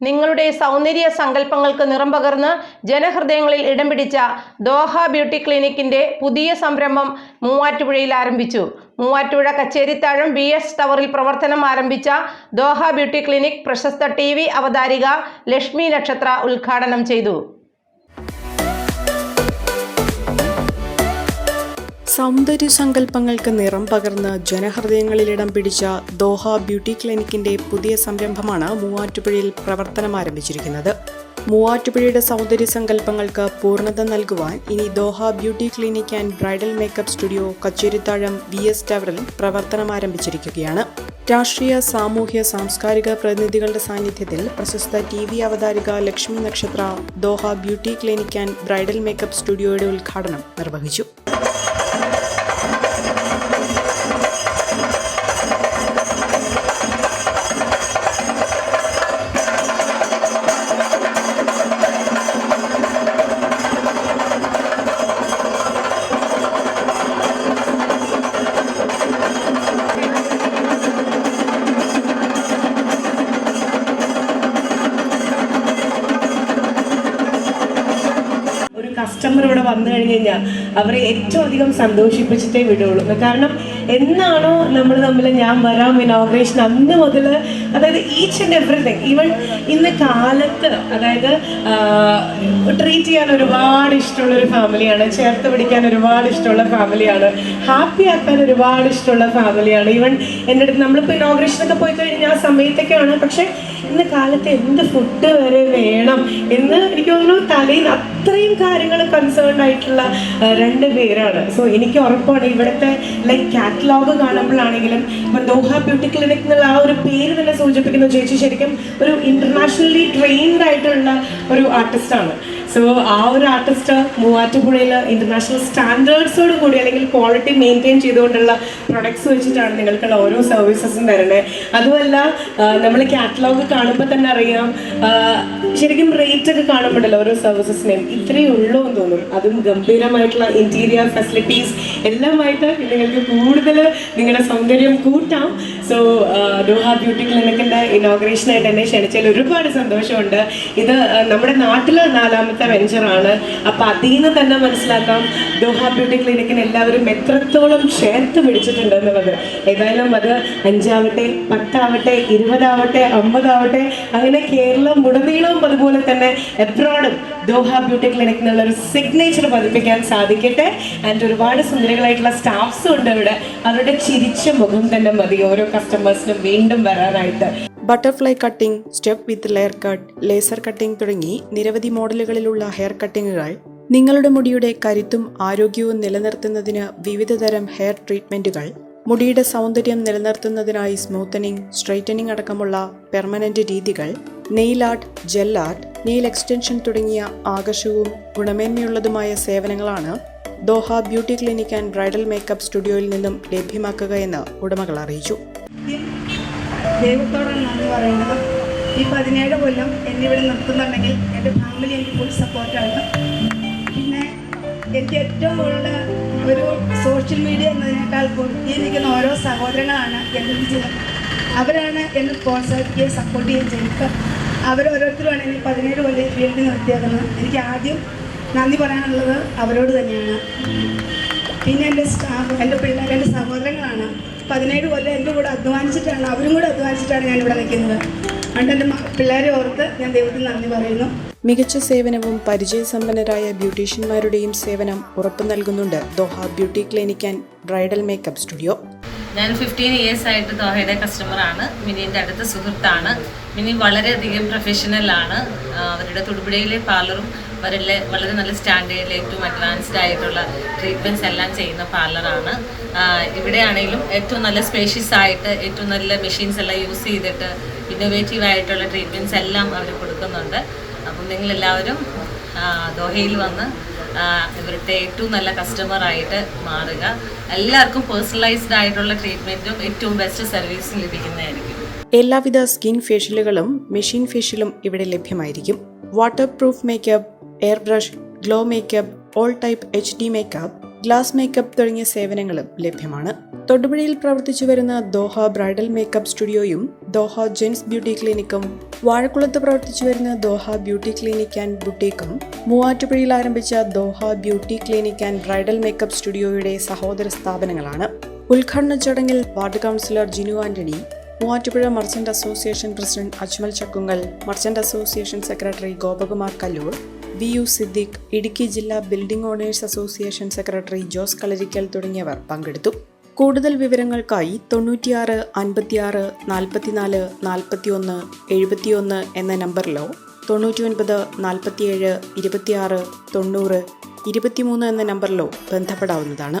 നിങ്ങളുടെ സൗന്ദര്യ സങ്കല്പങ്ങൾക്ക് നിറം പകർന്ന് ജനഹൃദയങ്ങളിൽ ഇടം പിടിച്ച ദോഹ ബ്യൂട്ടി ക്ലിനിക്കിന്റെ പുതിയ സംരംഭം മൂവാറ്റുപുഴയിൽ ആരംഭിച്ചു. മൂവാറ്റുപുഴ കച്ചേരിത്താഴം ബി എസ് ടവറിൽ പ്രവർത്തനം ആരംഭിച്ച ദോഹ ബ്യൂട്ടി ക്ലിനിക് പ്രശസ്ത ടി അവതാരിക ലക്ഷ്മി നക്ഷത്ര ഉദ്ഘാടനം ചെയ്തു. സൗന്ദര്യ സങ്കല്പങ്ങൾക്ക് നിറം പകർന്ന് ജനഹൃദയങ്ങളിലിടം പിടിച്ച ദോഹ ബ്യൂട്ടി ക്ലിനിക്കിന്റെ പുതിയ സംരംഭമാണ് മൂവാറ്റുപുഴയിൽ പ്രവർത്തനം ആരംഭിച്ചിരിക്കുന്നത്. മൂവാറ്റുപുഴയുടെ സൗന്ദര്യ സങ്കല്പങ്ങൾക്ക് പൂർണത നൽകുവാൻ ഇനി Doha beauty clinic and bridal makeup studio Kacherithazham V S ടവറിൽ പ്രവർത്തനം ആരംഭിച്ചിരിക്കുകയാണ്. രാഷ്ട്രീയ സാമൂഹ്യ സാംസ്കാരിക പ്രതിനിധികളുടെ സാന്നിധ്യത്തിൽ പ്രശസ്ത T V അവതാരിക Lakshmi Nakshatra Doha beauty clinic and bridal makeup സ്റ്റുഡിയോയുടെ ഉദ്ഘാടനം നിർവഹിച്ചു. കസ്റ്റമർ ഇവിടെ വന്നു കഴിഞ്ഞ് കഴിഞ്ഞാൽ അവരെ ഏറ്റവും അധികം സന്തോഷിപ്പിച്ചിട്ടേ വിടുള്ളൂ. കാരണം എന്നാണോ നമ്മൾ തമ്മിൽ ഞാൻ വരാം ഇനോഗ്രേഷൻ അന്ന് മുതൽ അതായത് ഈച്ച് ആൻഡ് എവറിഥിങ് ഈവൻ ഇന്ന് കാലത്ത് അതായത് ട്രീറ്റ് ചെയ്യാൻ ഒരുപാട് ഇഷ്ടമുള്ള ഒരു ഫാമിലിയാണ് ചേർത്ത് പിടിക്കാൻ ഒരുപാട് ഇഷ്ടമുള്ള ഫാമിലിയാണ് ഹാപ്പി ആക്കാൻ ഒരുപാട് ഇഷ്ടമുള്ള ഫാമിലിയാണ് ഈവൻ എന്റെ അടുത്ത് നമ്മളിപ്പോൾ ഇനോഗ്രേഷനൊക്കെ പോയി കഴിഞ്ഞാൽ ആ സമയത്തൊക്കെയാണ്. പക്ഷേ ഇന്ന് കാലത്ത് എന്ത് ഫുഡ് വരെ വേണം എന്ന് എനിക്ക് തോന്നുന്നു തലയിൽ അത്രയും കാര്യങ്ങൾ കൺസേൺഡ് ആയിട്ടുള്ള രണ്ട് പേരാണ്. സോ എനിക്ക് ഉറപ്പാണ് ഇവിടുത്തെ ലൈക് കാറ്റലോഗ് കാണുമ്പോഴാണെങ്കിലും ഇപ്പം ദോഹ ബ്യൂട്ടി ക്ലിനിക് എന്നുള്ള ആ ഒരു പേര് തന്നെ സൂചിപ്പിക്കുന്ന. ചേച്ചി ശരിക്കും ഒരു ഇന്റർനാഷണലി ട്രെയിൻഡ് ആയിട്ടുള്ള ഒരു ആർട്ടിസ്റ്റാണ് സോ ആ ഒരു ആർട്ടിസ്റ്റ് മൂവാറ്റുപുഴയിൽ ഇന്റർനാഷണൽ സ്റ്റാൻഡേർഡ്സോട് കൂടി അല്ലെങ്കിൽ ക്വാളിറ്റി മെയിന്റെയിൻ ചെയ്തുകൊണ്ടുള്ള പ്രൊഡക്ട്സ് വെച്ചിട്ടാണ് നിങ്ങൾക്കുള്ള ഓരോ സർവീസസും തരണേ അതുമല്ല നമ്മൾ കാറ്റലോഗ് കാണുമ്പോൾ തന്നെ അറിയാം ശരിക്കും റേറ്റ് ഒക്കെ കാണുമ്പോഴല്ലോ ഓരോ സർവീസസിനെയും ഇത്രയേ ഉള്ളൂ എന്ന് തോന്നും. അതും ഗംഭീരമായിട്ടുള്ള ഇന്റീരിയർ ഫെസിലിറ്റീസ് എല്ലാമായിട്ട് നിങ്ങൾക്ക് കൂടുതൽ നിങ്ങളുടെ സൗന്ദര്യം കൂട്ടാം. സോ ദോഹ ബ്യൂട്ടി ക്ലിനിക്കിന്റെ ഇനോഗ്രേഷനായിട്ട് എന്നെ ക്ഷണിച്ചതിൽ ഒരുപാട് സന്തോഷമുണ്ട്. ഇത് നമ്മുടെ നാട്ടിലെ നാലാമത്തെ വെഞ്ചറാണ് അപ്പൊ അതിൽ നിന്ന് തന്നെ മനസ്സിലാക്കാം ദോഹ ബ്യൂട്ടി ക്ലിനിക്കിന് എല്ലാവരും എത്രത്തോളം ചേർത്ത് പിടിച്ചിട്ടുണ്ട് എന്നുള്ളത് ഏതായാലും അത് അഞ്ചാവട്ടെ പത്താവട്ടെ ഇരുപതാവട്ടെ അമ്പതാവട്ടെ അങ്ങനെ കേരളം ഉടനീളവും അതുപോലെ തന്നെ എബ്രോഡും ദോഹ ബ്യൂട്ടി ക്ലിനിക് എന്നുള്ള ഒരു സിഗ്നേച്ചർ പതിപ്പിക്കാൻ സാധിക്കട്ടെ. ആൻഡ് ഒരുപാട് സുന്ദരികളായിട്ടുള്ള സ്റ്റാഫ്സും ഉണ്ട് ഇവിടെ അവരുടെ ചിരിച്ച മുഖം തന്നെ മതി ഓരോ കസ്റ്റമേഴ്സിനും വീണ്ടും വരാനായിട്ട്. Butterfly cutting step with layer cut laser cutting തുടങ്ങി നിരവധി മോഡലുകളിലുള്ള ഹെയർ കട്ടിങ്ങുകൾ നിങ്ങളുടെ മുടിയുടെ കരുത്തും ആരോഗ്യവും നിലനിർത്തുന്നതിന് വിവിധതരം ഹെയർ ട്രീറ്റ്മെന്റുകൾ. മുടിയുടെ സൗന്ദര്യം നിലനിർത്തുന്നതിനായി സ്മൂത്തനിങ് സ്ട്രൈറ്റനിങ് അടക്കമുള്ള പെർമനന്റ് രീതികൾ nail art gel art nail extension തുടങ്ങിയ ആകർഷകവും ഗുണമേന്മയുള്ളതുമായ സേവനങ്ങളാണ് Doha beauty clinic and bridal makeup സ്റ്റുഡിയോയിൽ നിന്നും ലഭ്യമാക്കുക എന്ന് ഉടമകൾ അറിയിച്ചു. ദൈവത്തോടാണ് നന്ദി പറയുന്നത്. ഈ പതിനേഴ് കൊല്ലം എന്നെ ഇവിടെ നിർത്തുന്നുണ്ടെങ്കിൽ എന്റെ ഫാമിലി എനിക്ക് ഫുൾ സപ്പോർട്ടാണ് പിന്നെ എനിക്ക് ഏറ്റവും കൂടുതൽ ഒരു സോഷ്യൽ മീഡിയ എന്നതിനേക്കാൾ നിൽക്കുന്ന ഓരോ സഹോദരങ്ങളാണ് എന്റെ ജീവിതം. അവരാണ് എന്നെ പ്രോത്സാഹിപ്പിക്കുകയും സപ്പോർട്ട് ചെയ്യുകയും ചെയ്തത്. അവരോരോരുത്തരുമാണ് എനിക്ക് പതിനേഴ് കൊല്ലം ഫീൽഡിൽ നിർത്തിയേക്കുന്നത്. എനിക്ക് ആദ്യം നന്ദി പറയാനുള്ളത് അവരോട് തന്നെയാണ്. പിന്നെ എന്റെ സ്റ്റാഫ് എന്റെ പിള്ളേർ എന്റെ സഹോദരങ്ങളാണ്. പതിനേഴ് കൊല്ലം എന്റെ കൂടെ അധ്വാനിച്ചിട്ടാണ് അവരും കൂടെ അധ്വാനിച്ചിട്ടാണ് ഞാൻ ഇവിടെ നിൽക്കുന്നത്. അതുകൊണ്ട് എന്റെ പിള്ളേരെ ഓർത്ത് ഞാൻ ദൈവത്തിന് നന്ദി പറയുന്നു. മികച്ച സേവനവും പരിചയസമ്പന്നരായ ബ്യൂട്ടീഷ്യന്മാരുടെയും സേവനം ഉറപ്പു നൽകുന്നുണ്ട്. Doha beauty clinic and bridal makeup studio. ഞാൻ ഫിഫ്റ്റീൻ ഇയേഴ്സ് ആയിട്ട് ദോഹയുടെ കസ്റ്റമറാണ് മിനിന്റെ അടുത്ത സുഹൃത്താണ്. മിനി വളരെയധികം പ്രൊഫഷണലാണ് അവരുടെ തുടുപുഴയിലെ പാർലറും അവരുടെ വളരെ നല്ല സ്റ്റാൻഡേർഡിൽ ഏറ്റവും അഡ്വാൻസ്ഡ് ആയിട്ടുള്ള ട്രീറ്റ്മെന്റ്സ് എല്ലാം ചെയ്യുന്ന പാർലറാണ് ഇവിടെയാണെങ്കിലും ഏറ്റവും നല്ല സ്പേഷ്യസ് ആയിട്ട് ഏറ്റവും നല്ല മെഷീൻസ് എല്ലാം യൂസ് ചെയ്തിട്ട് ഇന്നോവേറ്റീവ് ആയിട്ടുള്ള ട്രീറ്റ്മെന്റ്സ് എല്ലാം അവർ കൊടുക്കുന്നുണ്ട്. അപ്പം നിങ്ങളെല്ലാവരും ദോഹയിൽ വന്ന് ഇവരുടെ ഏറ്റവും നല്ല കസ്റ്റമർ ആയിട്ട് മാറുക. എല്ലാവർക്കും പേഴ്സണലൈസ്ഡ് ആയിട്ടുള്ള ട്രീറ്റ്മെന്റും ഏറ്റവും ബെസ്റ്റ് സർവീസും ലഭിക്കുന്നതായിരിക്കും. എല്ലാവിധ സ്കിൻ ഫേഷ്യലുകളും മെഷീൻ ഫേഷ്യലും ഇവിടെ ലഭ്യമായിരിക്കും. Water proof makeup air brush glow makeup all type H D makeup glass makeup തുടങ്ങിയ സേവനങ്ങളും ലഭ്യമാണ്. തൊടുപുഴയിൽ പ്രവർത്തിച്ചു വരുന്ന ദോഹ ബ്രൈഡൽ മേക്കപ്പ് സ്റ്റുഡിയോയും ദോഹ ജെൻസ് ബ്യൂട്ടി ക്ലിനിക്കും വാഴക്കുളത്ത് പ്രവർത്തിച്ചു വരുന്ന ദോഹ ബ്യൂട്ടി ക്ലിനിക് ആൻഡ് ബുട്ടീക്കും മൂവാറ്റുപുഴയിൽ ആരംഭിച്ച Doha beauty clinic and bridal makeup സ്റ്റുഡിയോയുടെ സഹോദര സ്ഥാപനങ്ങളാണ്. ഉദ്ഘാടന ചടങ്ങിൽ ward councillor Jinu Antony Muvattupuzha merchant association president Ajmal Chakkungal merchant association secretary Gopakumar Kallur V U Siddique Idukki ജില്ലാ building owners association secretary Jose Kalarikkal തുടങ്ങിയവർ പങ്കെടുത്തു. കൂടുതൽ വിവരങ്ങൾക്കായി തൊണ്ണൂറ്റിയാറ് അൻപത്തിയാറ് നാൽപ്പത്തിനാല് നാൽപ്പത്തിയൊന്ന് എഴുപത്തിയൊന്ന് എന്ന നമ്പറിലോ തൊണ്ണൂറ്റി ഒൻപത് നാൽപ്പത്തിയേഴ് ഇരുപത്തിയാറ് തൊണ്ണൂറ് ഇരുപത്തിമൂന്ന് എന്ന നമ്പറിലോ ബന്ധപ്പെടാവുന്നതാണ്.